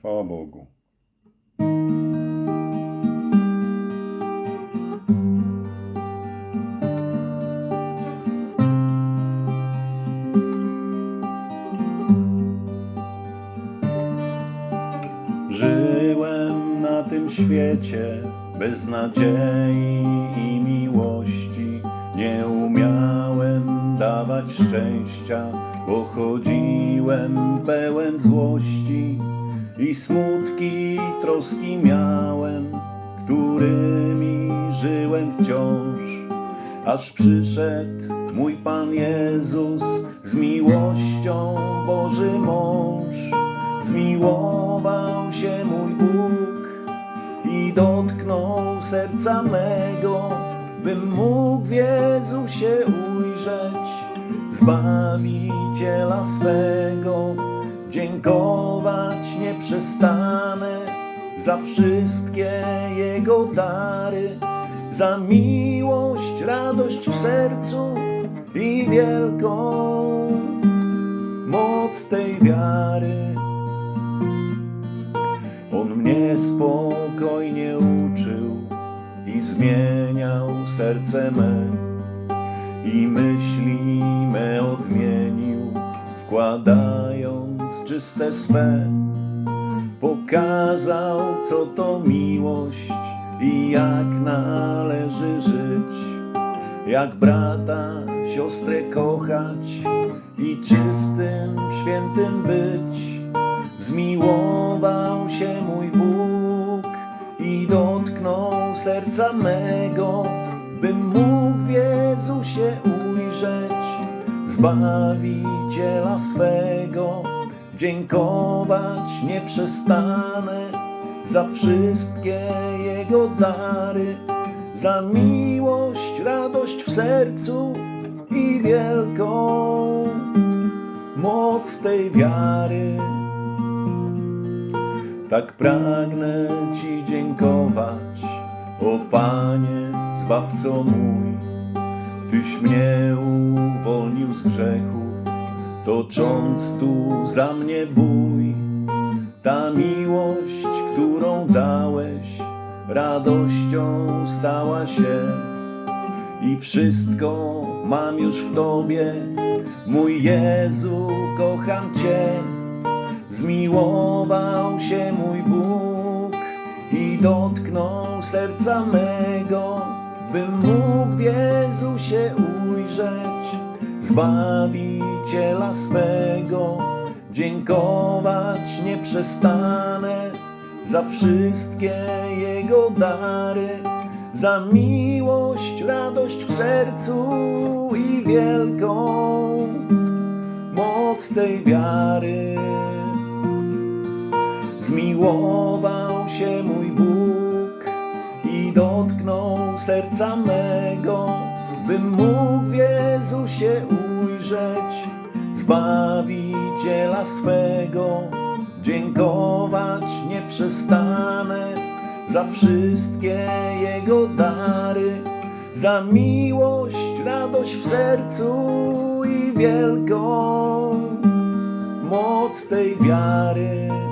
Chwała Bogu. Żyłem na tym świecie bez nadziei i miłości. Nie umiałem dawać szczęścia, bo chodziłem pełen złości i smutki troski miałem, którymi żyłem wciąż. Aż przyszedł mój Pan Jezus z miłością Boży mąż. Zmiłował się mój Bóg i dotknął serca mego, bym mógł w Jezusie ujrzeć Zbawiciela swego. Przestanę za wszystkie Jego dary, za miłość, radość w sercu i wielką moc tej wiary. On mnie spokojnie uczył i zmieniał serce me i myśli me odmienił, wkładając czyste swe. Pokazał, co to miłość i jak należy żyć, jak brata, siostrę kochać i czystym, świętym być. Zmiłował się mój Bóg i dotknął serca mego, bym mógł w Jezusie ujrzeć Zbawiciela swego. Dziękować nie przestanę za wszystkie Jego dary, za miłość, radość w sercu i wielką moc tej wiary. Tak pragnę Ci dziękować, o Panie, Zbawco mój. Tyś mnie uwolnił z grzechów, tocząc tu za mnie bój. Ta miłość, którą dałeś, radością stała się i wszystko mam już w Tobie. Mój Jezu, kocham Cię. Zmiłował się mój Bóg i dotknął serca mego, bym mógł w Jezusie ujrzeć Zbawiciela swego. Dziękować nie przestanę za wszystkie Jego dary, za miłość, radość w sercu i wielką moc tej wiary. Zmiłował się mój Bóg i dotknął serca mego, bym mógł w Jezusie ujrzeć Zbawiciela swego. Dziękować nie przestanę za wszystkie Jego dary, za miłość, radość w sercu i wielką moc tej wiary.